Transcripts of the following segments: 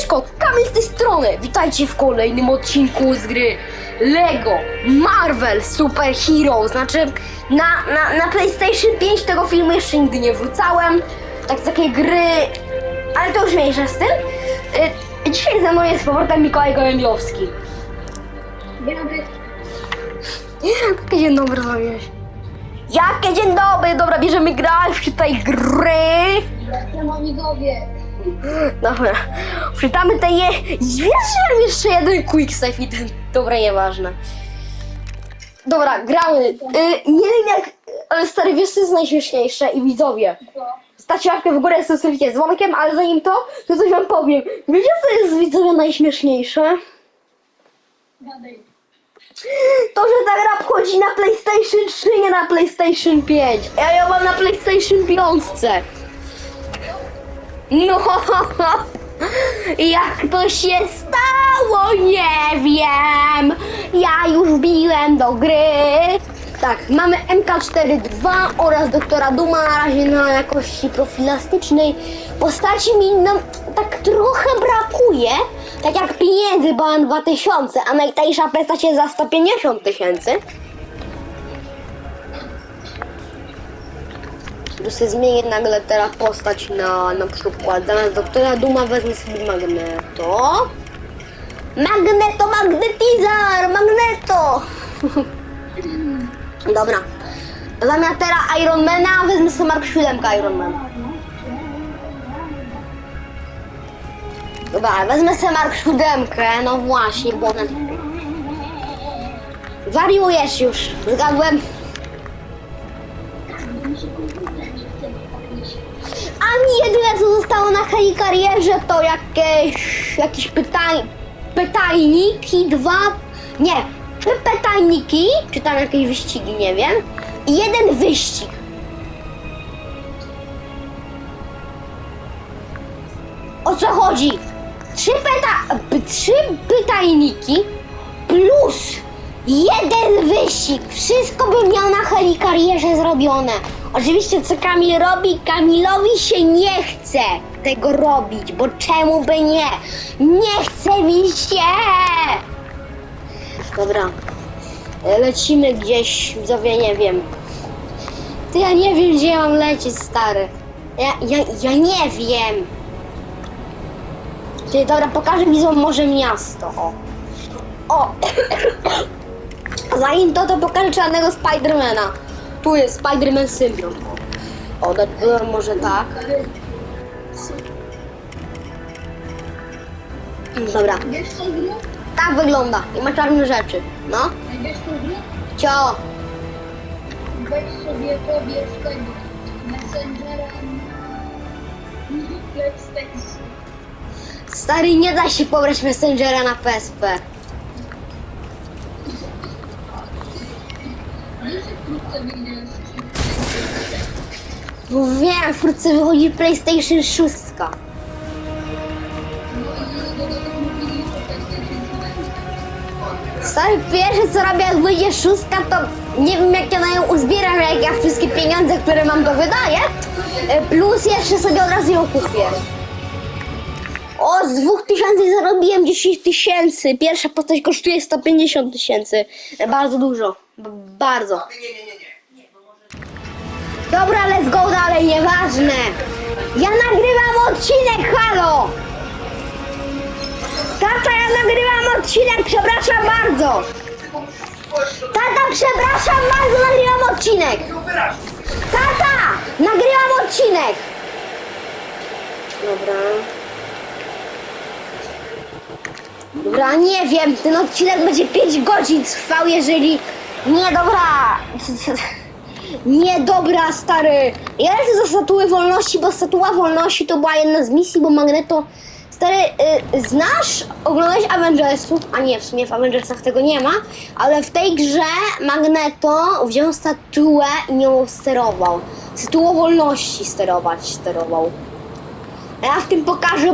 Siemaneczko, Kamil z tej strony. Witajcie w kolejnym odcinku z gry Lego Marvel Super Hero. Znaczy, na, na, na PlayStation 5 tego filmu jeszcze nigdy nie wrzucałem. Tak, takie gry, ale to już mniejsza z tym. Y, dzisiaj ze mną jest z powrotem Mikołaj Gołębiowski. Dzień dobry. Jakie dzień dobry zrobiłeś? Jakie dzień dobry? Dobra, bierzemy grać w tej gry. Demonigowie. Dobra, czytamy te je... Wiesz, jeszcze jeden quick save i ten... Dobra, nieważne. Dobra, gramy. Y, nie wiem jak... Ale stary, wiesz co jest najśmieszniejsze i widzowie. Stawcie łapkę w górę, zostawicie dzwonkiem, ale zanim to, to coś wam powiem. Wiecie co jest widzowie najśmieszniejsze? To, że ta gra wchodzi na PlayStation 3, nie na PlayStation 5. Ja ją mam na PlayStation 5. No, jak to się stało, nie wiem. Ja już wbiłem do gry. Tak, mamy MK42 oraz doktora Duma na razie na jakości profilastycznej. Postaci mi no, tak trochę brakuje. Tak jak pieniędzy, bo mam 2000, a najtańsza postać jest za 150 tysięcy. Tu sobie zmienię nagle teraz postać na na przykład zamiast doktora Duma wezmę sobie Magneto. Magneto, magnetizar, Magneto! Dobra. Zamiast teraz Ironmana wezmę sobie Mark 7 Ironmana. Dobra, wezmę sobie Mark 7, no właśnie, bo. Wariujesz już, zgadłem. A mi jedyne co zostało na heli karierze to jakieś, jakieś pytań, pytajniki, dwa, nie, trzy pytajniki, czy tam jakieś wyścigi, nie wiem, i jeden wyścig. O co chodzi? Trzy, pyta, trzy pytajniki plus jeden wyścig. Wszystko bym miał na heli karierze zrobione. Oczywiście co Kamil robi? Kamilowi się nie chce tego robić, bo czemu by nie? Nie chce mi się! Dobra. Lecimy gdzieś, widzowie, nie wiem. Ty ja nie wiem, gdzie mam lecieć, stary. Ja, ja, ja nie wiem. Ty, dobra, pokażę widzom może miasto, o. O! Zanim to, to pokażę czarnego Spidermana. Tu jest Spiderman Symbol. O, dać byłem może tak. Dobra, tak wygląda. I ma czarne rzeczy. No, cio. Weź sobie pobierz tego Messengera na. Stary, nie da się pobrać Messengera na PSP. Wiesz, że wkrótce wyjdzie Bo wiem, wkrótce wychodzi PlayStation 6. No i do tego mówili, że PlayStation 4. Stary, pierwsze co robię jak wyjdzie szóstka, to nie wiem jak ja na nią uzbieram, jak ja wszystkie pieniądze, które mam to wydaję. E, Plus jeszcze sobie od razu ją kupię. O, z 2000 zarobiłem 10 tysięcy. Pierwsza postać kosztuje 150 tysięcy. Bardzo dużo. B- bardzo. Dobra, let's go dalej, nieważne. Ja nagrywam odcinek, halo! Tata, ja nagrywam odcinek, przepraszam bardzo. Tata, przepraszam bardzo, nagrywam odcinek. Tata, nagrywam odcinek. Dobra. Dobra, nie wiem, ten odcinek będzie 5 godzin trwał, jeżeli... Nie, dobra. Nie, dobra, stary. Ja lecę za statuę wolności, bo statua wolności to była jedna z misji, bo Magneto... Stary, y, znasz, oglądałeś Avengersów? A nie, w sumie w Avengersach tego nie ma, ale w tej grze Magneto wziął statuę i nią sterował. Statuą wolności sterować sterował. Ja w tym pokażę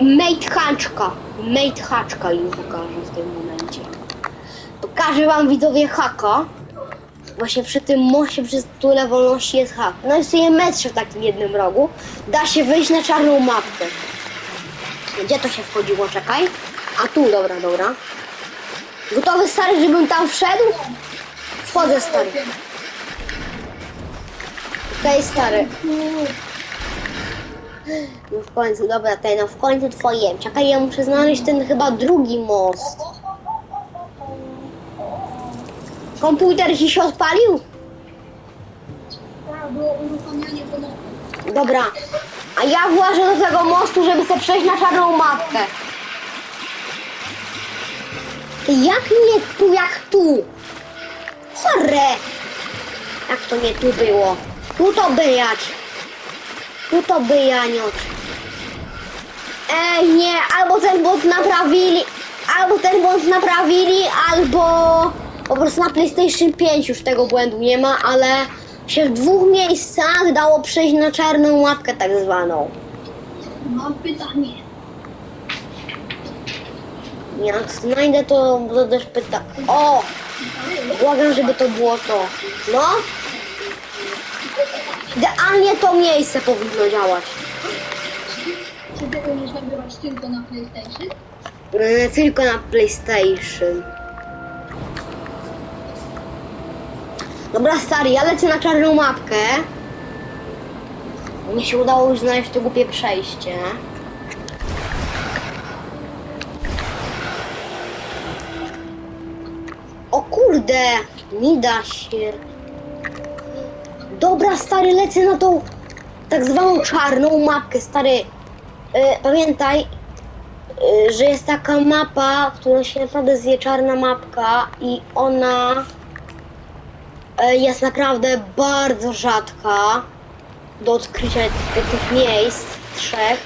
Mate, Haczka. Mate Haczka im pokażę w tym momencie. Pokażę wam widzowie haka. Właśnie przy tym moście, przy stule wolności jest hak. No i sobie metrze w takim jednym rogu. Da się wyjść na czarną mapkę. Gdzie to się wchodziło? Czekaj. A tu, dobra, dobra. Gotowy stary, żebym tam wszedł? Wchodzę stary. Okej, stary. No w końcu, dobra, tutaj, no w końcu twoje. Czekaj, ja muszę znaleźć ten chyba drugi most. Komputer ci się odpalił? Tak, było uruchamianie pomocy. Dobra. A ja włażę do tego mostu, żeby sobie przejść na czarną mapkę. Jak nie tu, jak tu? Chore! Jak to nie tu było? Tu to byjać. Tu to byjaniot. Ej, nie, albo ten błąd naprawili, albo ten błąd naprawili, albo po prostu na PlayStation 5 już tego błędu nie ma, ale się w dwóch miejscach dało przejść na czarną łapkę tak zwaną. Mam pytanie. Jak znajdę to, to też pyta. O! Błagam, żeby to było to. No? Idealnie to miejsce powinno działać. Czy tego umiesz nagrywać tylko na PlayStation? Yy, tylko na PlayStation. Dobra, stary, ja lecę na czarną mapkę. Mi się udało już znaleźć to głupie przejście. O kurde, nie da się. Dobra, stary, lecę na tą tak zwaną czarną mapkę, stary. Yy, pamiętaj, y, że jest taka mapa, którą się naprawdę zje czarna mapka i ona y, jest naprawdę bardzo rzadka do odkrycia tych, miejsc trzech,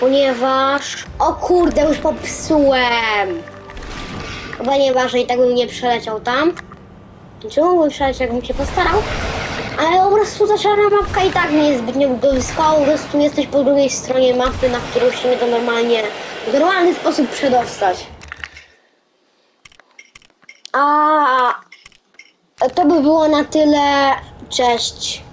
ponieważ o kurde, już popsułem. Chyba nieważne, i tak bym nie przeleciał tam. Czemu mógłbym przelecieć, jakbym się postarał? Ale ta czarna mapka i tak nie jest zbytnio widowiskowa, po prostu jesteś po drugiej stronie mapy, na którą się nie da normalnie, w normalny sposób przedostać. A to by było na tyle. Cześć.